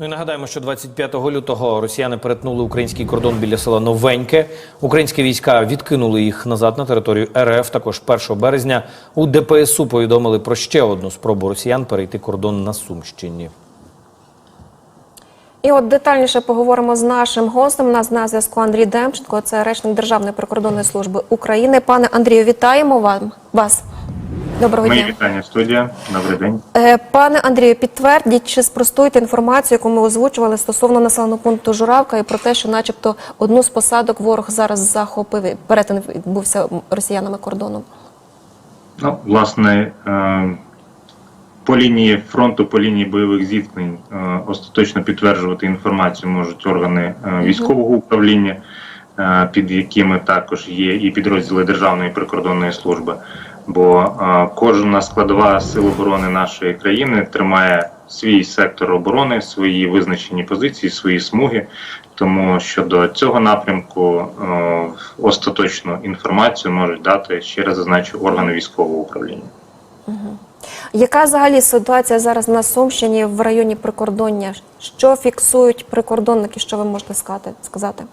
Ну і нагадаємо, що 25 лютого росіяни перетнули український кордон біля села Новеньке. Українські війська відкинули їх назад на територію РФ. Також 1 березня у ДПСУ повідомили про ще одну спробу росіян перейти кордон на Сумщині. І от детальніше поговоримо з нашим гостем. У нас на зв'язку Андрій Демченко, це речник Державної прикордонної служби України. Пане Андрію, вітаємо вам вас. Доброго Мої дня. вітання студія. Добрий день. Е, Пане Андрію, підтвердіть чи спростуйте інформацію, яку ми озвучували стосовно населеного пункту Журавка і про те, що, начебто, одну з посадок ворог зараз захопив. і Перетин відбувся росіянами кордоном. Ну, власне, е, по лінії фронту, по лінії бойових зіткнень е, остаточно підтверджувати інформацію можуть органи військового управління, під якими також є і підрозділи Державної прикордонної служби. Бо е, кожна складова сил оборони нашої країни тримає свій сектор оборони, свої визначені позиції, свої смуги. Тому щодо цього напрямку е, остаточну інформацію можуть дати ще раз зазначу органи військового управління. Яка взагалі ситуація зараз на Сумщині в районі прикордоння? Що фіксують прикордонники? Що ви можете сказати?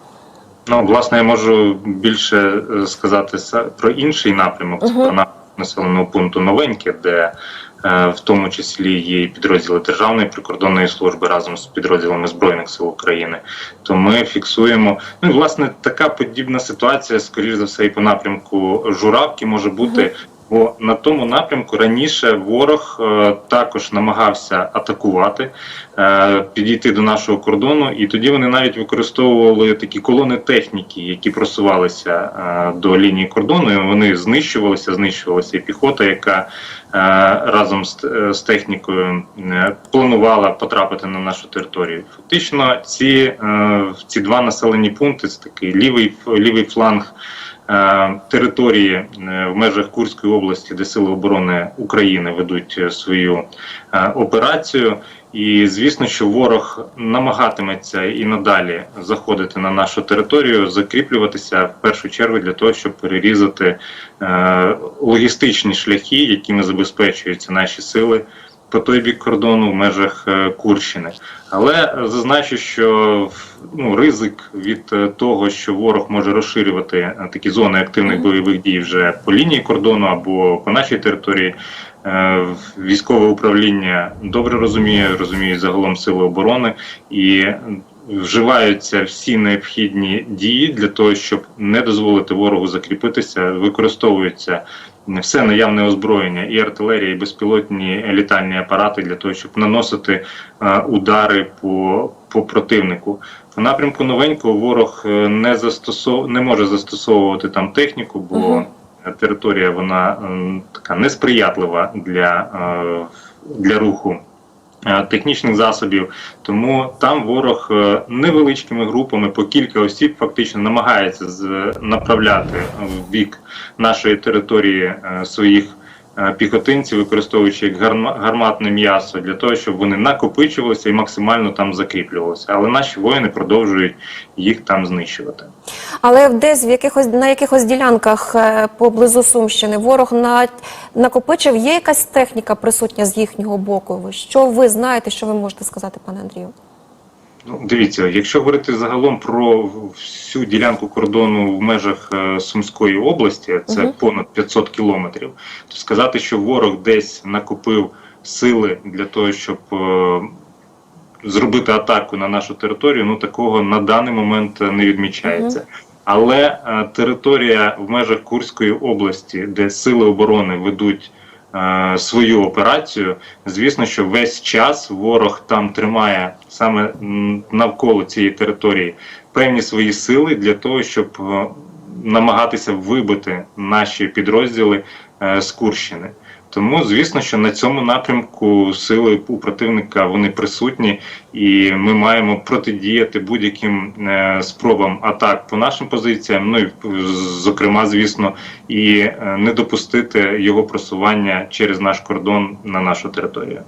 Ну, власне, я можу більше е, сказати про інший напрямок, це про напрямок населеного пункту Новеньке, де е, в тому числі є і підрозділи Державної прикордонної служби разом з підрозділами Збройних сил України. То ми фіксуємо. Ну і власне така подібна ситуація, скоріш за все, і по напрямку Журавки може бути. Бо на тому напрямку раніше ворог е, також намагався атакувати, е, підійти до нашого кордону, і тоді вони навіть використовували такі колони техніки, які просувалися е, до лінії кордону. і Вони знищувалися, знищувалася і піхота, яка разом з, технікою планувала потрапити на нашу територію. Фактично, ці, ці два населені пункти це такий лівий лівий фланг. Е, території е, в межах Курської області, де сили оборони України ведуть е, свою операцію. І звісно, що ворог намагатиметься і надалі заходити на нашу територію, закріплюватися в першу чергу для того, щоб перерізати логістичні шляхи, якими забезпечуються наші сили по той бік кордону в межах е, Курщини. Але зазначу, що ну, ризик від е, того, що ворог може розширювати е, такі зони активних бойових дій вже по лінії кордону або по нашій території. Військове управління добре розуміє, розуміють загалом сили оборони і вживаються всі необхідні дії для того, щоб не дозволити ворогу закріпитися, використовуються все наявне озброєння, і артилерія, і безпілотні літальні апарати для того, щоб наносити е, удари по, по противнику. В напрямку новенького ворог е, не застосов... не може застосовувати там техніку, бо Мгм. територія вона така несприятлива для, е, для руху. Е, Технічних засобів, тому там ворог е, невеличкими групами по кілька осіб фактично намагається направляти в бік нашої території е, своїх е, піхотинців, використовуючи як гарма- гарматне м'ясо для того, щоб вони накопичувалися і максимально там закріплювалися. Але наші воїни продовжують їх там знищувати. Але десь в якихось на якихось ділянках е, поблизу Сумщини ворог на, накопичив. Є якась техніка присутня з їхнього боку? Що ви знаєте, що ви можете сказати, пане Андрію? Ну, дивіться, якщо говорити загалом про всю ділянку кордону в межах е, Сумської області, це Мгм. понад 500 кілометрів, то сказати, що ворог десь накопив сили для того, щоб е, зробити атаку на нашу територію, ну такого на даний момент не відмічається. Але е, територія в межах Курської області, де сили оборони ведуть свою операцію, звісно, що весь час ворог там тримає саме навколо цієї території певні свої сили для того, щоб е, намагатися вибити наші підрозділи е, з Курщини. Тому, звісно, що на цьому напрямку сили у противника вони присутні, і ми маємо протидіяти будь-яким е, спробам атак по нашим позиціям. Ну і зокрема, звісно, і е, не допустити його просування через наш кордон на нашу територію.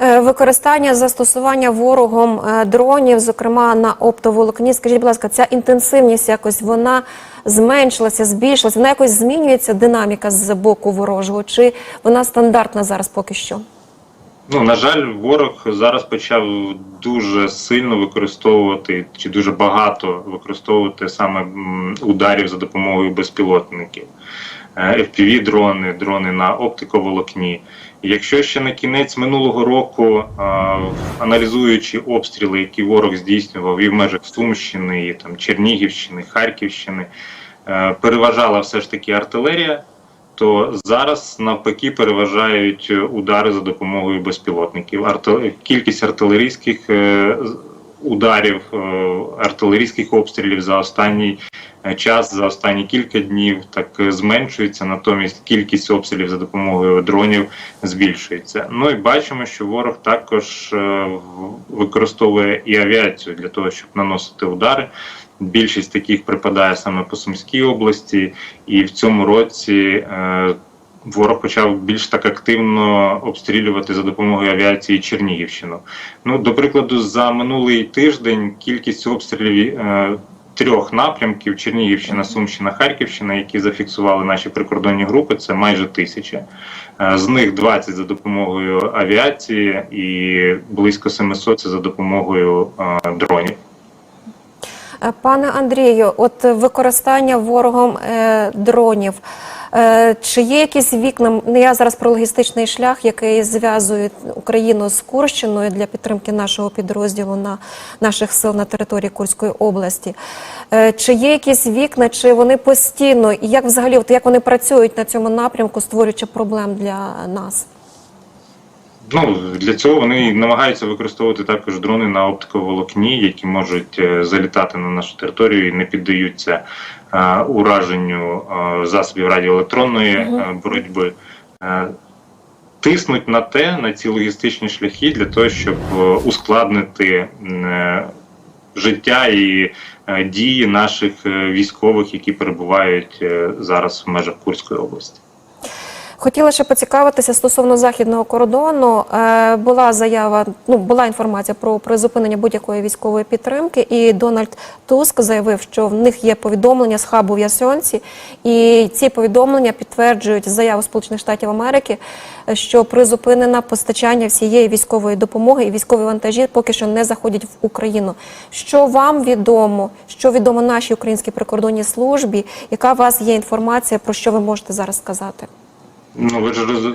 Е, Використання застосування ворогом е, дронів, зокрема на оптоволокні. Скажіть, будь ласка, ця інтенсивність якось вона зменшилася, збільшилася? Вона якось змінюється динаміка з боку ворожого? Чи вона стандартна зараз поки що? Ну, на жаль, ворог зараз почав дуже сильно використовувати чи дуже багато використовувати саме ударів за допомогою безпілотників. Fpv дрони, дрони на оптиковолокні. Якщо ще на кінець минулого року, е, аналізуючи обстріли, які ворог здійснював і в межах Сумщини, і там Чернігівщини, Харківщини, е, переважала все ж таки артилерія, то зараз навпаки переважають удари за допомогою безпілотників. Арти- Кількість артилерійських е, ударів, е, артилерійських обстрілів за останній е, час, за останні кілька днів так е, зменшується, натомість кількість обстрілів за допомогою дронів збільшується. Ну і бачимо, що ворог також використовує і авіацію для того, щоб наносити удари. Більшість таких припадає саме по Сумській області, і в цьому році ворог почав більш так активно обстрілювати за допомогою авіації Чернігівщину. Ну, до прикладу, за минулий тиждень кількість обстрілів е, трьох напрямків Чернігівщина, Сумщина, Харківщина, які зафіксували наші прикордонні групи, це майже тисяча. Е, З них 20 за допомогою авіації і близько 700 це за допомогою е, дронів. Е, Пане Андрію, от використання ворогом е, дронів. Е, чи є якісь вікна? Ну, я зараз про логістичний шлях, який зв'язує Україну з Курщиною для підтримки нашого підрозділу на наших сил на території Курської області. Чи є якісь вікна, чи вони постійно, і як взагалі, як вони працюють на цьому напрямку, створюючи проблем для нас? Ну для цього вони намагаються використовувати також дрони на оптиковолокні, які можуть е, залітати на нашу територію і не піддаються е, ураженню е, засобів радіоелектронної е, боротьби. Е, Тиснуть на те, на ці логістичні шляхи для того, щоб е, ускладнити е, життя і е, дії наших е, військових, які перебувають е, зараз в межах Курської області. Хотіла ще поцікавитися стосовно західного кордону. Е, була заява, ну була інформація про призупинення будь-якої військової підтримки, і Дональд Туск заявив, що в них є повідомлення з хабу в Ясьонці, і ці повідомлення підтверджують заяву Сполучених Штатів Америки, що призупинено постачання всієї військової допомоги і військові вантажі поки що не заходять в Україну. Що вам відомо? Що відомо нашій українській прикордонній службі? Яка у вас є інформація про що ви можете зараз сказати? Ну ви ж роз, е,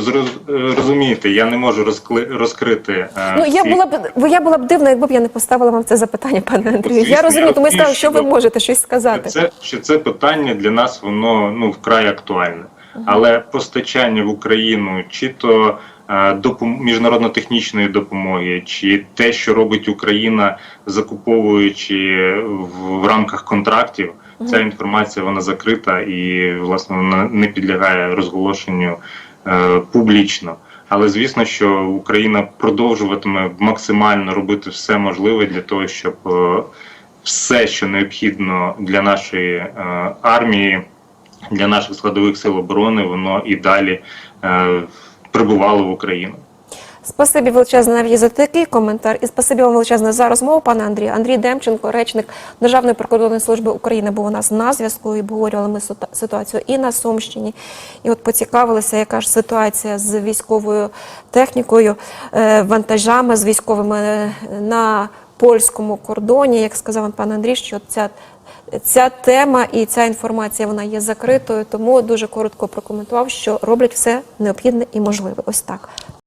зроз- е, розумієте, я не можу розкли, розкрити. е, Ну я всі- була б бо я була б дивна, якби б я не поставила вам це запитання, пане Андрію. Я розумію, тому я сказала, що ви можете щось сказати. Це, що це питання для нас воно ну вкрай актуальне. Але постачання в Україну чи то е, допом- міжнародно-технічної допомоги, чи те, що робить Україна, закуповуючи в, в рамках контрактів, ця інформація вона закрита і власне вона не підлягає розголошенню е, публічно. Але звісно, що Україна продовжуватиме максимально робити все можливе для того, щоб е, все, що необхідно для нашої е, армії, для наших складових сил оборони, воно і далі е, прибувало в Україну. Спасибі величезне навіть за такий коментар, і спасибі вам величезне за розмову, пане Андрію. Андрій Демченко, речник Державної прикордонної служби України, був у нас на зв'язку і обговорювали ми ситуа- ситуацію і на Сумщині. І от поцікавилися, яка ж ситуація з військовою технікою, е, вантажами з військовими е, на польському кордоні. Як сказав пан Андрій, що ця Ця тема і ця інформація вона є закритою, тому дуже коротко прокоментував, що роблять все необхідне і можливе. Ось так.